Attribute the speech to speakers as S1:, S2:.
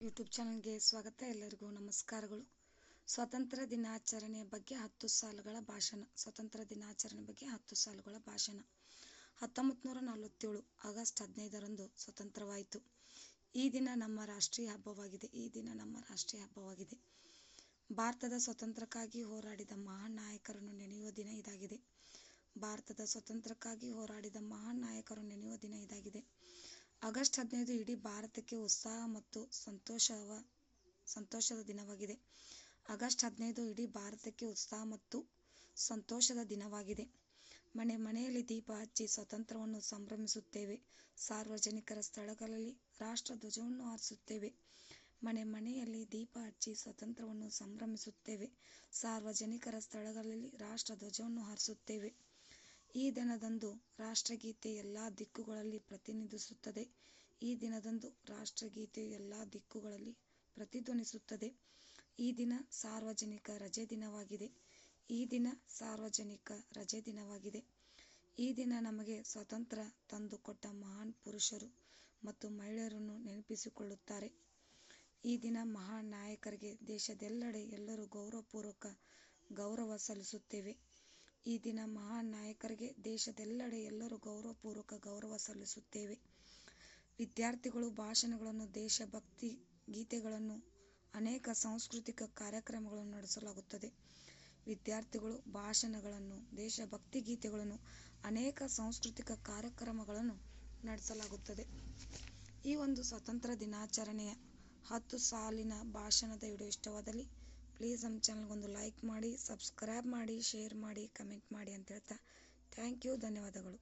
S1: YouTube ಚಾನಲ್ಗೆ ಸ್ವಾಗತ ಎಲ್ಲರಿಗೂ. ನಮಸ್ಕಾರಗಳು. ಸ್ವಾತಂತ್ರ್ಯ ದಿನಾಚರಣೆ ಬಗ್ಗೆ ಹತ್ತು ಸಾಲುಗಳ ಭಾಷಣ. ಸ್ವಾತಂತ್ರ್ಯ ದಿನಾಚರಣೆ ಬಗ್ಗೆ ಹತ್ತು ಸಾಲುಗಳ ಭಾಷಣ. ಹತ್ತೊಂಬತ್ತು ನೂರ ನಲವತ್ತೇಳು, ಆಗಸ್ಟ್ ಹದಿನೈದರಂದು ಸ್ವತಂತ್ರವಾಯಿತು. ಈ ದಿನ ನಮ್ಮ ರಾಷ್ಟ್ರೀಯ ಹಬ್ಬವಾಗಿದೆ. ಈ ದಿನ ನಮ್ಮ ರಾಷ್ಟ್ರೀಯ ಹಬ್ಬವಾಗಿದೆ. ಭಾರತದ ಸ್ವತಂತ್ರಕ್ಕಾಗಿ ಹೋರಾಡಿದ ಮಹಾನ್ ನಾಯಕರನ್ನು ನೆನೆಯುವ ದಿನ ಇದಾಗಿದೆ. ಭಾರತದ ಸ್ವತಂತ್ರಕ್ಕಾಗಿ ಹೋರಾಡಿದ ಮಹಾನ್ ನಾಯಕರು ಆಗಸ್ಟ್ ಹದಿನೈದು ಇಡೀ ಭಾರತಕ್ಕೆ ಉತ್ಸಾಹ ಮತ್ತು ಸಂತೋಷವ, ಸಂತೋಷದ ದಿನವಾಗಿದೆ. ಆಗಸ್ಟ್ ಹದಿನೈದು ಇಡೀ ಭಾರತಕ್ಕೆ ಉತ್ಸಾಹ ಮತ್ತು ಸಂತೋಷದ ದಿನವಾಗಿದೆ. ಮನೆ, ಮನೆಯಲ್ಲಿ ದೀಪ ಹಚ್ಚಿ ಸ್ವಾತಂತ್ರ್ಯವನ್ನು ಸಂಭ್ರಮಿಸುತ್ತೇವೆ. ಸಾರ್ವಜನಿಕರ ಸ್ಥಳಗಳಲ್ಲಿ ರಾಷ್ಟ್ರ ಧ್ವಜವನ್ನು ಹಾರಿಸುತ್ತೇವೆ. ಮನೆ, ಮನೆಯಲ್ಲಿ ದೀಪ ಹಚ್ಚಿ ಸ್ವತಂತ್ರವನ್ನು ಸಂಭ್ರಮಿಸುತ್ತೇವೆ. ಸಾರ್ವಜನಿಕರ ಸ್ಥಳಗಳಲ್ಲಿ ರಾಷ್ಟ್ರ ಧ್ವಜವನ್ನು ಹಾರಿಸುತ್ತೇವೆ. ಈ ದಿನದಂದು ರಾಷ್ಟ್ರಗೀತೆ ಎಲ್ಲ ದಿಕ್ಕುಗಳಲ್ಲಿ ಪ್ರತಿನಿಧಿಸುತ್ತದೆ. ಈ ದಿನದಂದು ರಾಷ್ಟ್ರಗೀತೆ ಎಲ್ಲ ದಿಕ್ಕುಗಳಲ್ಲಿ ಪ್ರತಿಧ್ವನಿಸುತ್ತದೆ. ಈ ದಿನ ಸಾರ್ವಜನಿಕ ರಜೆ ದಿನವಾಗಿದೆ. ಈ ದಿನ ಸಾರ್ವಜನಿಕ ರಜೆ ದಿನವಾಗಿದೆ. ಈ ದಿನ ನಮಗೆ ಸ್ವಾತಂತ್ರ್ಯ ತಂದುಕೊಟ್ಟ ಮಹಾನ್ ಪುರುಷರು ಮತ್ತು ಮಹಿಳೆಯರನ್ನು ನೆನಪಿಸಿಕೊಳ್ಳುತ್ತಾರೆ. ಈ ದಿನ ಮಹಾನ್ ನಾಯಕರಿಗೆ ದೇಶದೆಲ್ಲೆಡೆ ಎಲ್ಲರೂ ಗೌರವಪೂರ್ವಕ ಗೌರವ ಸಲ್ಲಿಸುತ್ತೇವೆ. ಈ ದಿನ ಮಹಾನ್ ನಾಯಕರಿಗೆ ದೇಶದೆಲ್ಲೆಡೆ ಎಲ್ಲರೂ ಗೌರವಪೂರ್ವಕ ಗೌರವ ಸಲ್ಲಿಸುತ್ತೇವೆ. ವಿದ್ಯಾರ್ಥಿಗಳು ಭಾಷಣಗಳನ್ನು, ದೇಶಭಕ್ತಿ ಗೀತೆಗಳನ್ನು, ಅನೇಕ ಸಾಂಸ್ಕೃತಿಕ ಕಾರ್ಯಕ್ರಮಗಳನ್ನು ನಡೆಸಲಾಗುತ್ತದೆ. ವಿದ್ಯಾರ್ಥಿಗಳು ಭಾಷಣಗಳನ್ನು, ದೇಶಭಕ್ತಿ ಗೀತೆಗಳನ್ನು, ಅನೇಕ ಸಾಂಸ್ಕೃತಿಕ ಕಾರ್ಯಕ್ರಮಗಳನ್ನು ನಡೆಸಲಾಗುತ್ತದೆ. ಈ ಒಂದು ಸ್ವಾತಂತ್ರ್ಯ ದಿನಾಚರಣೆಯ ಹತ್ತು ಸಾಲಿನ ಭಾಷಣದ ವಿಡಿಯೋ ಇಷ್ಟವಾದಲ್ಲಿ ಪ್ಲೀಸ್ ನಮ್ಮ ಚಾನಲ್ಗೊಂದು ಲೈಕ್ ಮಾಡಿ ಸಬ್ಸ್ಕ್ರೈಬ್ ಮಾಡಿ ಶೇರ್ ಮಾಡಿ ಕಮೆಂಟ್ ಮಾಡಿ ಅಂತ ಹೇಳ್ತಾ ಥ್ಯಾಂಕ್ ಯು ಧನ್ಯವಾದಗಳು.